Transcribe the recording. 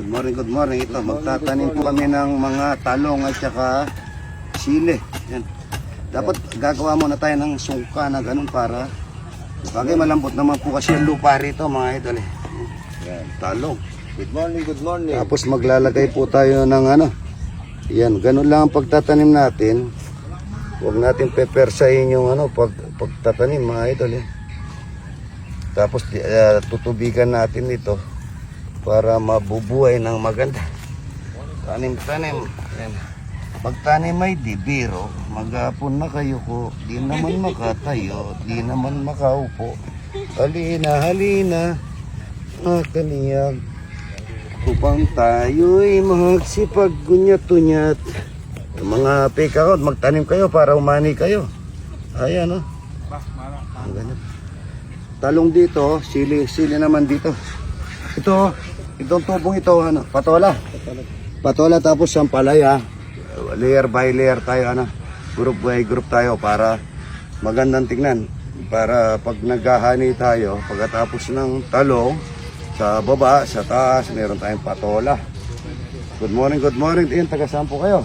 Good morning, good morning. Ito, magtatanim po kami ng mga talong at saka sili. Yan. Dapat gagawa muna tayo ng sungka na ganun para bagay malambot naman po kasi yung lupa rito mga idol eh. Yan. Talong. Good morning, good morning. Tapos maglalagay po tayo ng ano. Yan, ganun lang ang pagtatanim natin. Huwag natin pepersahin yung ano, pag, pagtatanim mga idol eh. Tapos uh, tutubigan natin ito para mabubuhay ng maganda. Tanim-tanim. Pagtanim ay di biro, maghapon na kayo ko, di naman makatayo, di naman makaupo. Halina, halina, makaniyag. Upang tayo'y magsipag gunyat-unyat. Yung mga account, magtanim kayo para umani kayo. Ayan, oh. Ang. Talong dito, sili, sili naman dito. Ito, itong tubong ito, ano, patola. Patola tapos sampalaya. Layer by layer tayo, ano. Group by group tayo para magandang tingnan. Para pag naghahani tayo, pagkatapos ng talong, sa baba, sa taas, meron tayong patola. Good morning, good morning. Iyan, taga saan po kayo?